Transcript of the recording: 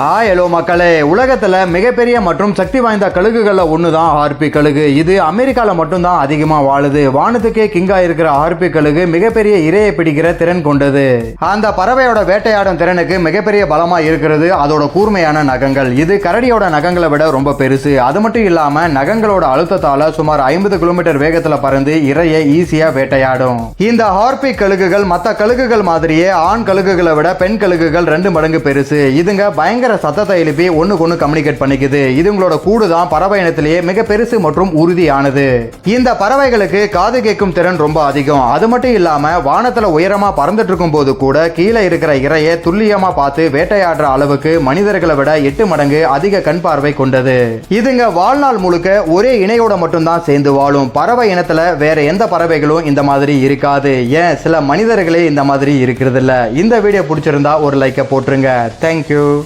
Hi hello மக்களே. உலகத்துல மிகப்பெரிய மற்றும் சக்தி வாய்ந்த கழுகுகளில் ஒன்று தான் ஹார்பி கழுகு. இது அமெரிக்கால மட்டும்தான் அதிகமா வாழுது. வானத்துக்கே கிங்கா இருக்கிற ஹார்பி கழுகு மிகப்பெரிய இரையை பிடிக்கிற திறன் கொண்டது. அந்த பறவையோட வேட்டையாடும் திறனுக்கு மிகப்பெரிய பலமா இருக்கிறது அதோட கூர்மையான நகங்கள். இது கரடியோட நகங்களை விட ரொம்ப பெருசு. அது மட்டும் இல்லாம நகங்களோட அழுத்தத்தால சுமார் ஐம்பது கிலோமீட்டர் வேகத்துல பறந்து இரையை ஈஸியா வேட்டையாடும். இந்த ஹார்பி கழுகுகள் மற்ற கழுகுகள் மாதிரியே ஆண் கழுகுகளை விட பெண் கழுகுகள் ரெண்டு மடங்கு பெருசு. இதுங்க பயங்கர சத்தத்தை எழுப்பி ஒண்ணுக்கு ஒன்று கம்யூனிகேட் பண்ணிக்குது. இதுங்களோட கூடு தான் பறவை இனத்திலேயே மிக பெருசு மற்றும் உறுதியானது. இந்த பறவைகளுக்கு காது கேட்கும் திறன் ரொம்ப அதிகம். அது மட்டும் இல்லாம வானத்துல உயரமா பறந்துட்டு இருக்கும் போது கூட கீழே இருக்கிற இரையை துல்லியமா பார்த்து வேட்டையாடுற அளவுக்கு மனிதர்களை விட எட்டு மடங்கு அதிக கண் பார்வை கொண்டது. இதுங்க வாழ்நாள் முழுக்க ஒரே இணையோட மட்டும்தான் சேர்ந்து வாழும். பறவை இனத்துல வேற எந்த பறவைகளும் இந்த மாதிரி இருக்காது. ஏன்? சில மனிதர்களே இந்த மாதிரி இருக்கிறது இல்ல இந்த வீடியோ பிடிச்சிருந்தா ஒரு லைக்கை போட்டுருங்க. தேங்க்யூ